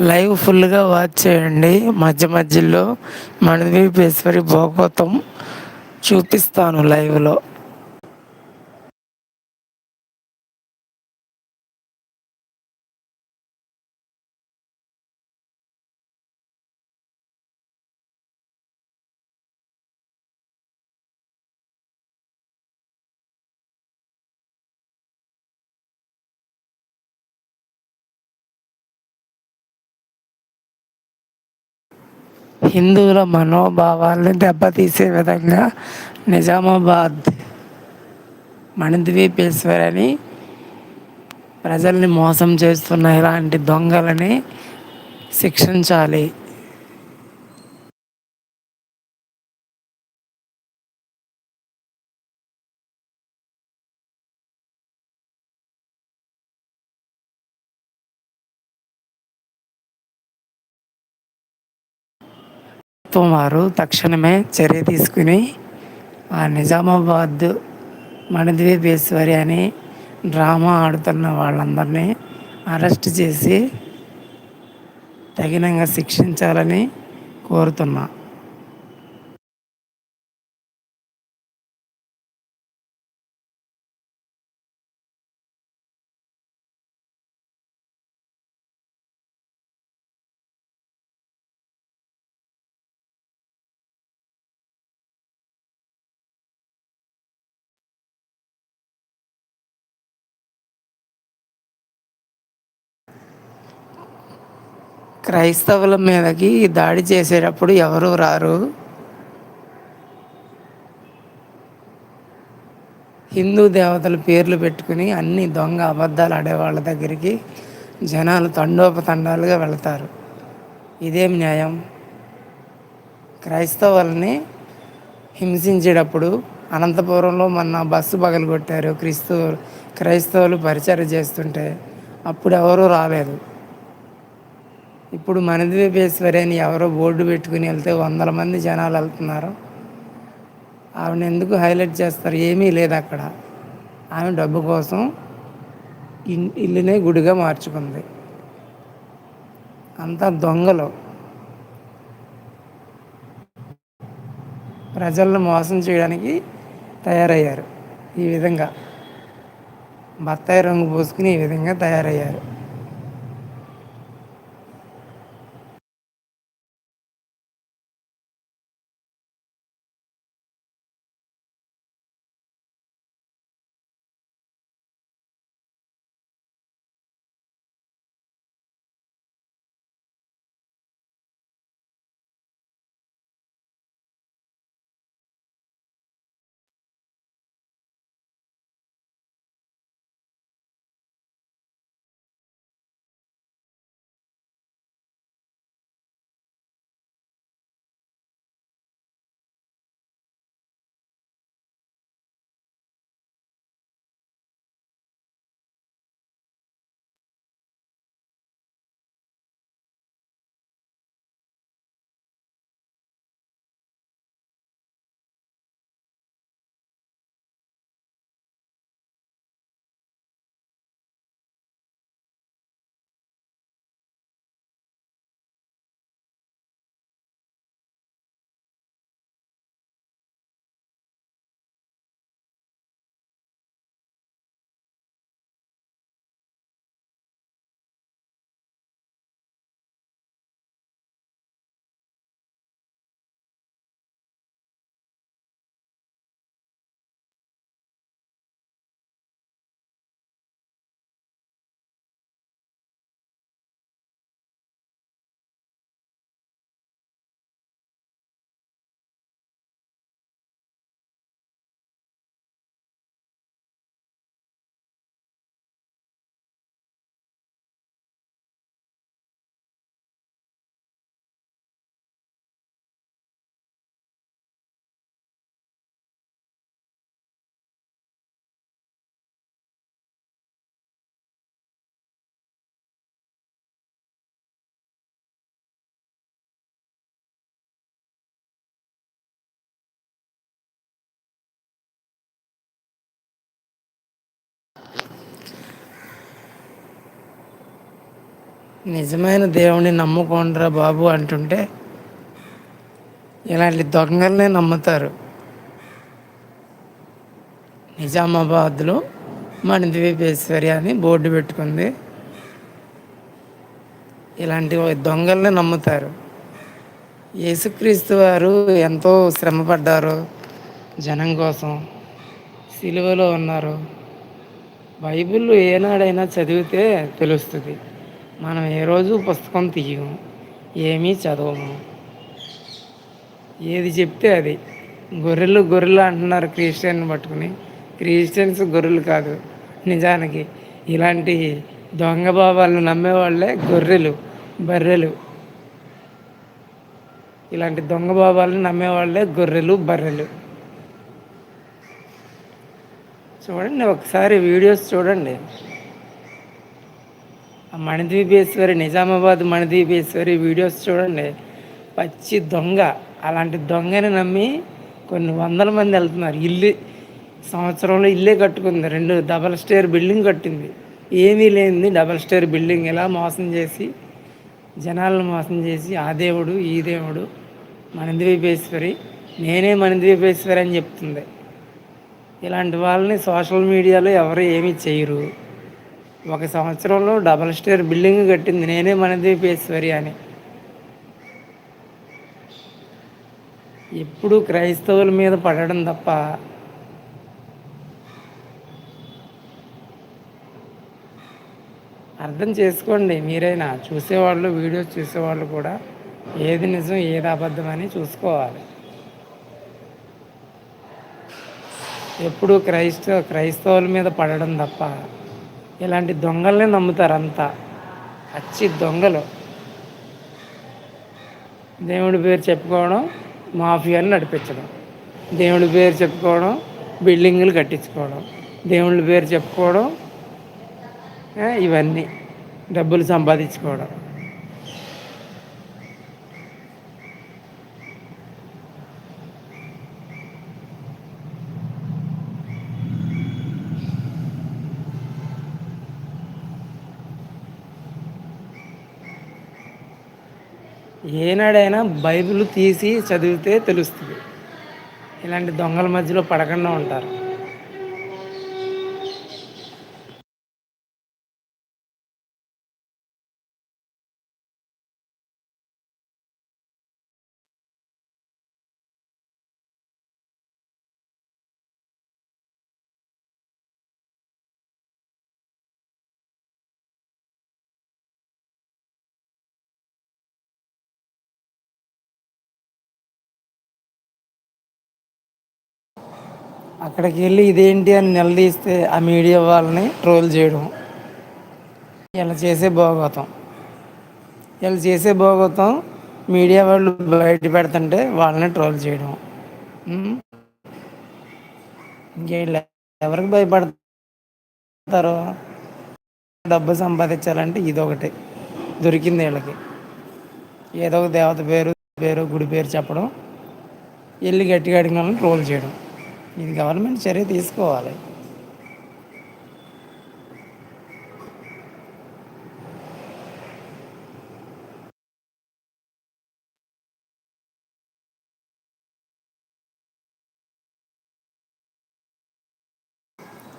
Live ఫుల్గా watch చేయండి. మధ్య మధ్యలో మణిదీపేశ్వరి భాగవతం చూపిస్తాను లైవ్లో. హిందువుల మనోభావాల్ని దెబ్బతీసే విధంగా నిజామాబాద్ మణిద్వీపేశ్వరని అని ప్రజల్ని మోసం చేస్తున్న ఇలాంటి దొంగలని శిక్షించాలి. ప్రభుత్వం వారు తక్షణమే చర్య తీసుకుని ఆ నిజామాబాద్ మణిద్వీపేశ్వరి అని డ్రామా ఆడుతున్న వాళ్ళందరినీ అరెస్ట్ చేసి తగినంగా శిక్షించాలని కోరుతున్నా. క్రైస్తవుల మీదకి దాడి చేసేటప్పుడు ఎవరు రారు? హిందూ దేవతల పేర్లు పెట్టుకుని అన్ని దొంగ అబద్ధాలు ఆడేవాళ్ళ దగ్గరికి జనాలు తండోపతండాలుగా వెళతారు. ఇదేం న్యాయం. క్రైస్తవుల్ని హింసించేటప్పుడు అనంతపురంలో మొన్న బస్సు కొట్టారు క్రీస్తు క్రైస్తవులు పరిచయం చేస్తుంటే అప్పుడు ఎవరూ రాలేదు. ఇప్పుడు మనద్వీపేశ్వరి అని ఎవరో బోర్డు పెట్టుకుని వెళ్తే వందల మంది జనాలు వెళ్తున్నారు. ఆమెను ఎందుకు హైలైట్ చేస్తారు? ఏమీ లేదు అక్కడ. ఆమె డబ్బు కోసం ఇల్లునే గుడిగా మార్చుకుంది. అంతా దొంగలు. ప్రజలను మోసం చేయడానికి తయారయ్యారు. ఈ విధంగా బత్తాయి రంగు పోసుకుని ఈ విధంగా తయారయ్యారు. నిజమైన దేవుణ్ణి నమ్ముకోండిరా బాబు అంటుంటే ఇలాంటి దొంగల్నే నమ్ముతారు. నిజామాబాద్లో మణిద్వీపేశ్వరి అని బోర్డు పెట్టుకుంది. ఇలాంటి దొంగల్ని నమ్ముతారు. యేసుక్రీస్తు వారు ఎంతో శ్రమపడ్డారు. జనం కోసం సిలువలో ఉన్నారు. బైబిల్ ఏనాడైనా చదివితే తెలుస్తుంది. మనం ఏ రోజు పుస్తకం తీయము ఏమీ చదవము. ఏది చెప్తే అది. గొర్రెలు గొర్రెలు అంటున్నారు క్రిస్టియన్ పట్టుకుని. క్రిస్టియన్స్ గొర్రెలు కాదు. నిజానికి ఇలాంటి దొంగ బాబాలను నమ్మేవాళ్ళే గొర్రెలు బర్రెలు. ఇలాంటి దొంగ బాబాలను నమ్మేవాళ్ళే గొర్రెలు బర్రెలు. చూడండి ఒకసారి వీడియోస్ చూడండి. మణిద్వీపేశ్వరి నిజామాబాద్ మణిద్వీపేశ్వరి వీడియోస్ చూడండి. పచ్చి దొంగ. అలాంటి దొంగని నమ్మి కొన్ని వందల మంది వెళ్తున్నారు. ఇల్లు సంవత్సరంలో ఇల్లే కట్టుకుంది. రెండు డబల్ స్టేర్ బిల్డింగ్ కట్టింది. ఏమీ లేనిది డబల్ స్టేర్ బిల్డింగ్. ఇలా మోసం చేసి జనాలను మోసం చేసి ఆ దేవుడు ఈ దేవుడు మణిద్వీపేశ్వరి నేనే మణిద్వీపేశ్వరి అని చెప్తుంది. ఇలాంటి వాళ్ళని సోషల్ మీడియాలో ఎవరు ఏమీ చేయరు. ఒక సంవత్సరంలో డబల్ స్టేర్ బిల్డింగ్ కట్టింది. నేనే మణిద్వీపేశ్వరి అని. ఎప్పుడు క్రైస్తవుల మీద పడడం తప్ప అర్థం చేసుకోండి మీరైనా. చూసేవాళ్ళు వీడియోస్ చూసేవాళ్ళు కూడా ఏది నిజం ఏది అబద్ధం అని చూసుకోవాలి. ఎప్పుడు క్రైస్తవ క్రైస్తవుల మీద పడడం తప్ప ఇలాంటి దొంగల్ని నమ్ముతారు అంతా. అచ్చి దొంగలు. దేవుడి పేరు చెప్పుకోవడం మాఫియాలు నడిపించడం. దేవుడి పేరు చెప్పుకోవడం బిల్డింగులు కట్టించుకోవడం. దేవుళ్ళ పేరు చెప్పుకోవడం ఇవన్నీ. డబ్బులు సంపాదించుకోవడం. ఏనాడైనా బైబిల్ తీసి చదివితే తెలుస్తుంది. ఇలాంటి దొంగల మధ్యలో పడకుండా ఉంటారు. అక్కడికి వెళ్ళి ఇదేంటి అని నిలదీస్తే ఆ మీడియా వాళ్ళని ట్రోల్ చేయడం. ఇలా చేసే భోగోతం ఇలా చేసే భోగోతం మీడియా వాళ్ళు బయట పెడుతుంటే వాళ్ళని ట్రోల్ చేయడం. ఇంకేం ఎవరికి భయపడతారు డబ్బు సంపాదించాలంటే ఇదొకటి దొరికింది వీళ్ళకి. ఏదో ఒక దేవత పేరు పేరు గుడి పేరు చెప్పడం. వెళ్ళి గట్టిగా అడిగిన వాళ్ళని ట్రోల్ చేయడం. ఇది గవర్నమెంట్ చర్య తీసుకోవాలి.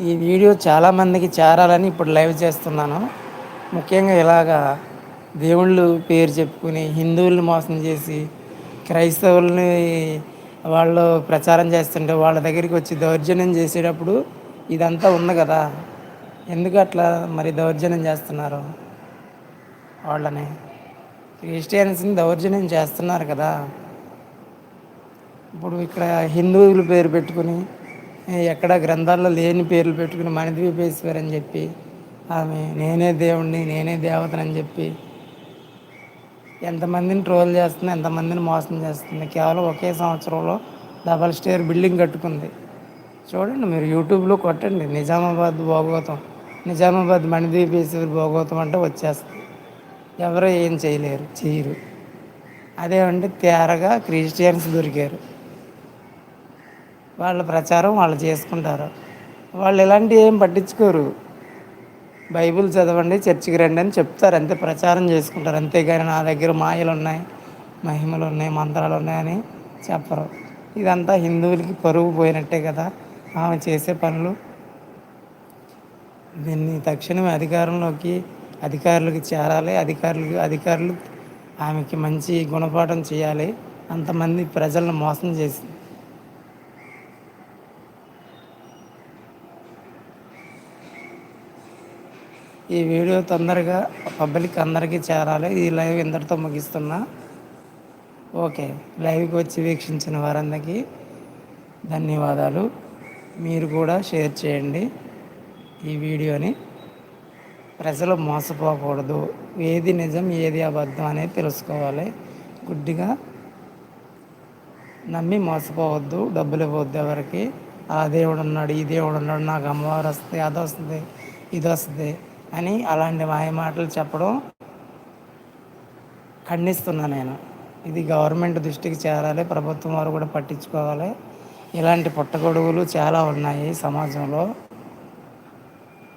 ఈ వీడియో చాలామందికి చేరాలని ఇప్పుడు లైవ్ చేస్తున్నాను. ముఖ్యంగా ఇలాగా దేవుళ్ళు పేరు చెప్పుకుని హిందువుల్ని మోసం చేసి క్రైస్తవుల్ని వాళ్ళు ప్రచారం చేస్తుంటే వాళ్ళ దగ్గరికి వచ్చి దౌర్జన్యం చేసేటప్పుడు ఇదంతా ఉంది కదా. ఎందుకు అట్లా మరి దౌర్జన్యం చేస్తున్నారు వాళ్ళని? క్రిస్టియన్స్ని దౌర్జన్యం చేస్తున్నారు కదా. ఇప్పుడు ఇక్కడ హిందువుల పేరు పెట్టుకుని ఎక్కడ గ్రంథాల్లో లేని పేర్లు పెట్టుకుని మణిద్వీపేశ్వర్ అని చెప్పి ఆమె నేనే దేవుణ్ణి నేనే దేవతనని చెప్పి ఎంతమందిని ట్రోల్ చేస్తుంది ఎంతమందిని మోసం చేస్తుంది. కేవలం ఒకే సంవత్సరంలో డబల్ స్టేర్ బిల్డింగ్ కట్టుకుంది. చూడండి మీరు యూట్యూబ్లో కొట్టండి. నిజామాబాద్ భోగోతం. నిజామాబాద్ మణిదీపేశ్వరి భోగోతం అంటే వచ్చేస్తుంది. ఎవరు ఏం చేయలేరు. చేయరు అదేమంటే తేరగా క్రిస్టియన్స్ దొరికారు. వాళ్ళ ప్రచారం వాళ్ళు చేసుకుంటారు. వాళ్ళు ఇలాంటివి ఏం పట్టించుకోరు. బైబిల్ చదవండి చర్చికి రండి అని చెప్తారు. అంతే ప్రచారం చేసుకుంటారు. అంతేగాని నా దగ్గర మాయలు ఉన్నాయి మహిమలు ఉన్నాయి మంత్రాలు ఉన్నాయని చెప్పరు. ఇదంతా హిందువులకి పరువు పోయినట్టే కదా. ఆమె చేసే పనులు. దీన్ని తక్షణమే అధికారంలోకి అధికారులకి చేరాలి. అధికారులు అధికారులు ఆమెకి మంచి గుణపాఠం చేయాలి. అంతమంది ప్రజలను మోసం చేసింది. ఈ వీడియో తొందరగా పబ్లిక్ అందరికీ చేరాలి. ఈ లైవ్ ఇంతటితో ముగిస్తున్నా. ఓకే లైవ్కి వచ్చి వీక్షించిన వారందరికీ ధన్యవాదాలు. మీరు కూడా షేర్ చేయండి ఈ వీడియోని. ప్రజలు మోసపోకూడదు. ఏది నిజం ఏది అబద్ధం అనేది తెలుసుకోవాలి. గుడ్డిగా నమ్మి మోసపోవద్దు డబ్బులు ఇవ్వద్దు ఎవరికి. ఆ దేవుడు ఉన్నాడు ఈ దేవుడు ఉన్నాడు నాకు అమ్మవారు వస్తుంది అది వస్తుంది ఇది వస్తుంది. అని అలాంటి మాయ మాటలు చెప్పడం ఖండిస్తున్నా నేను. ఇది గవర్నమెంట్ దృష్టికి చేరాలి ప్రభుత్వం వారు కూడా పట్టించుకోవాలి. ఇలాంటి పుట్టగొడుగులు చాలా ఉన్నాయి సమాజంలో.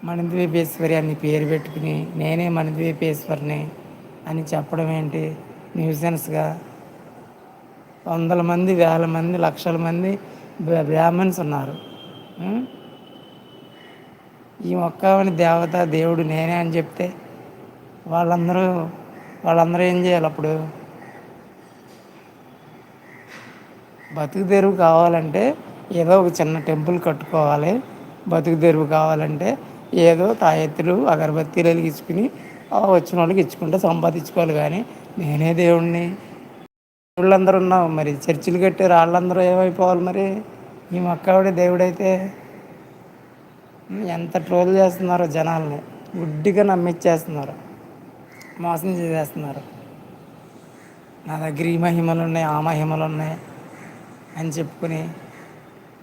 మణిద్వీపేశ్వరి అని పేరు పెట్టుకుని నేనే మణిద్వీపేశ్వరిని అని చెప్పడం ఏంటి? న్యూసెన్స్గా వందల మంది వేల మంది లక్షల మంది బ్రాహ్మణ్స్ ఉన్నారు. ఈ మొక్కవని దేవత దేవుడు నేనే అని చెప్తే వాళ్ళందరూ వాళ్ళందరూ ఏం చేయాలి అప్పుడు? బతుకు తెరువు కావాలంటే ఏదో ఒక చిన్న టెంపుల్ కట్టుకోవాలి. బతుకు తెరువు కావాలంటే ఏదో తాయెత్తులు అగరబత్తీలు వెలిగించుకుని వచ్చిన వాళ్ళకి ఇచ్చుకుంటే సంపాదించుకోవాలి కానీ నేనే దేవుణ్ణి. దేవుళ్ళందరూ ఉన్నావు మరి చర్చిలు కట్టారు వాళ్ళందరూ ఏమైపోవాలి మరి? ఈ మక్కవిడ దేవుడైతే ఎంత ట్రోల్ చేస్తున్నారో జనాల్ని. గుడ్డిగా నమ్మిచ్చేస్తున్నారు. మోసం చేసేస్తున్నారు. నా దగ్గర ఈ మహిమలు ఉన్నాయి ఆ మహిమలు ఉన్నాయి అని చెప్పుకొని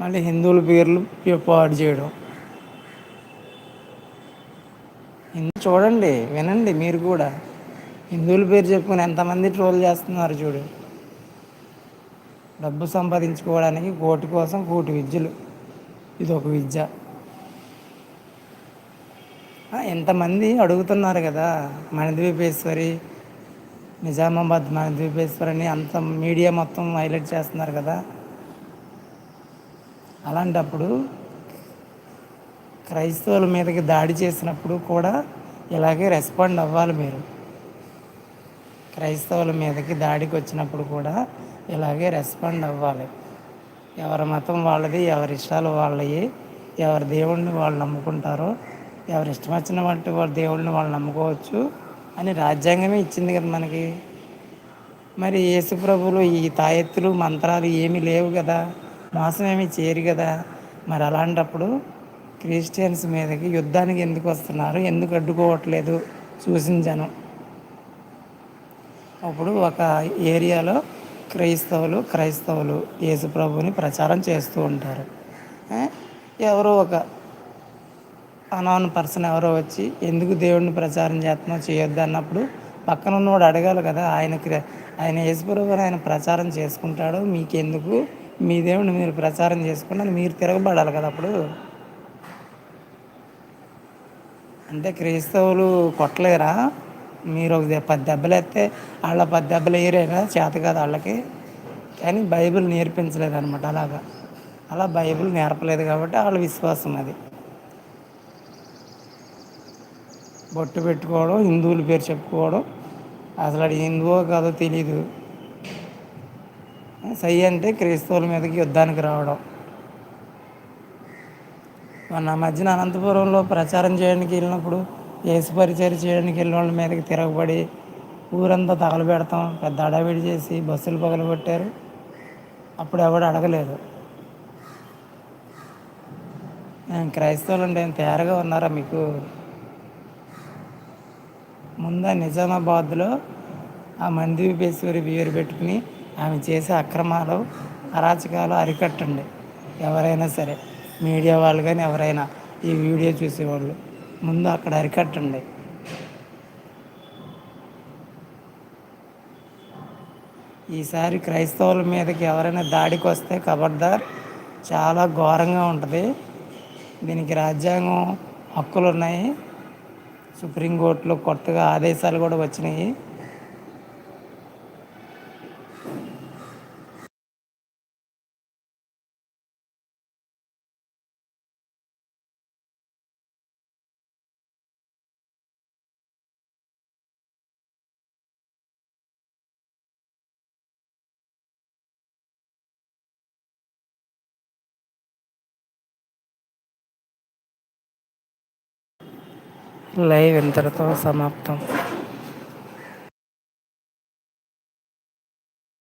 మళ్ళీ హిందువుల పేర్లు పాడు చేయడం. చూడండి వినండి మీరు కూడా. హిందువుల పేరు చెప్పుకొని ఎంతమంది ట్రోల్ చేస్తున్నారు చూడు. డబ్బు సంపాదించుకోవడానికి కోటి కోసం కోటి విద్యలు. ఇది ఒక విద్య. ఎంతమంది అడుగుతున్నారు కదా మణిద్వీపేశ్వరి నిజామాబాద్ మణిద్వీపేశ్వరి అని అంత మీడియా మొత్తం హైలైట్ చేస్తున్నారు కదా. అలాంటప్పుడు క్రైస్తవుల మీదకి దాడి చేసినప్పుడు కూడా ఇలాగే రెస్పాండ్ అవ్వాలి మీరు. క్రైస్తవుల మీదకి దాడికి వచ్చినప్పుడు కూడా ఇలాగే రెస్పాండ్ అవ్వాలి. ఎవరి మతం వాళ్ళది ఎవరి ఇష్టాలు వాళ్ళవి ఎవరి దేవుణ్ణి వాళ్ళు నమ్ముకుంటారో ఎవరి ఇష్టం వచ్చిన వంటి వాళ్ళ దేవుళ్ళని వాళ్ళు నమ్ముకోవచ్చు అని రాజ్యాంగమే ఇచ్చింది కదా మనకి. మరి యేసుప్రభులు ఈ తాయెత్తులు మంత్రాలు ఏమీ లేవు కదా మోసం ఏమీ చేయరు కదా. మరి అలాంటప్పుడు క్రిస్టియన్స్ మీదకి యుద్ధానికి ఎందుకు వస్తున్నారు? ఎందుకు అడ్డుకోవట్లేదు? చూసిన జనం. అప్పుడు ఒక ఏరియాలో క్రైస్తవులు క్రైస్తవులు యేసుప్రభుని ప్రచారం చేస్తూ ఉంటారు. ఎవరో ఒక అనవన్ పర్సన్ ఎవరో వచ్చి ఎందుకు దేవుడిని ప్రచారం చేస్తున్నావు చేయొద్దు అన్నప్పుడు పక్కన ఉన్నవాడు అడగాలి కదా ఆయనకి ఆయన యేసుప్రభుని ఆయన ప్రచారం చేసుకుంటాడు మీకెందుకు? మీ దేవుడిని మీరు ప్రచారం చేసుకుని మీరు తిరగబడాలి కదా అప్పుడు. అంటే క్రైస్తవులు కొట్టలేరా? మీరు ఒక పది దెబ్బలు వేస్తే వాళ్ళ పది దెబ్బలు వేయరేనా చేత కాదు వాళ్ళకి. కానీ బైబిల్ నేర్పించలేదు అనమాట అలాగా. అలా బైబిల్ నేర్పలేదు కాబట్టి వాళ్ళ విశ్వాసం అది. బొట్టు పెట్టుకోవడం హిందువుల పేరు చెప్పుకోవడం. అసలు అది హిందువో కాదో తెలీదు. సై అంటే క్రైస్తవుల మీదకి యుద్ధానికి రావడం. మొన్న మధ్యన అనంతపురంలో ప్రచారం చేయడానికి వెళ్ళినప్పుడు ఏసు పరిచయం చేయడానికి వెళ్ళిన వాళ్ళ మీదకి తిరగబడి ఊరంతా తగలబెడతాం పెద్ద అడవిడి చేసి బస్సులు పగలగొట్టారు. అప్పుడు ఎవడు అడగలేదు. క్రైస్తవులు అంటే తేరగా ఉన్నారా మీకు? ముందు నిజామాబాద్లో ఆ మందిపేశ్వరి పేరు పెట్టుకుని ఆమె చేసే అక్రమాలు అరాచకాలు అరికట్టండి. ఎవరైనా సరే మీడియా వాళ్ళు కానీ ఎవరైనా ఈ వీడియో చూసేవాళ్ళు ముందు అక్కడ అరికట్టండి. ఈసారి క్రైస్తవుల మీదకి ఎవరైనా దాడికి వస్తే ఖబర్దార్ చాలా ఘోరంగా ఉంటుంది. దీనికి రాజ్యాంగం హక్కులు ఉన్నాయి సుప్రీంకోర్టులో కొత్తగా ఆదేశాలు కూడా వచ్చినాయి. లైవ్ ఇంతటితో సమాప్తం.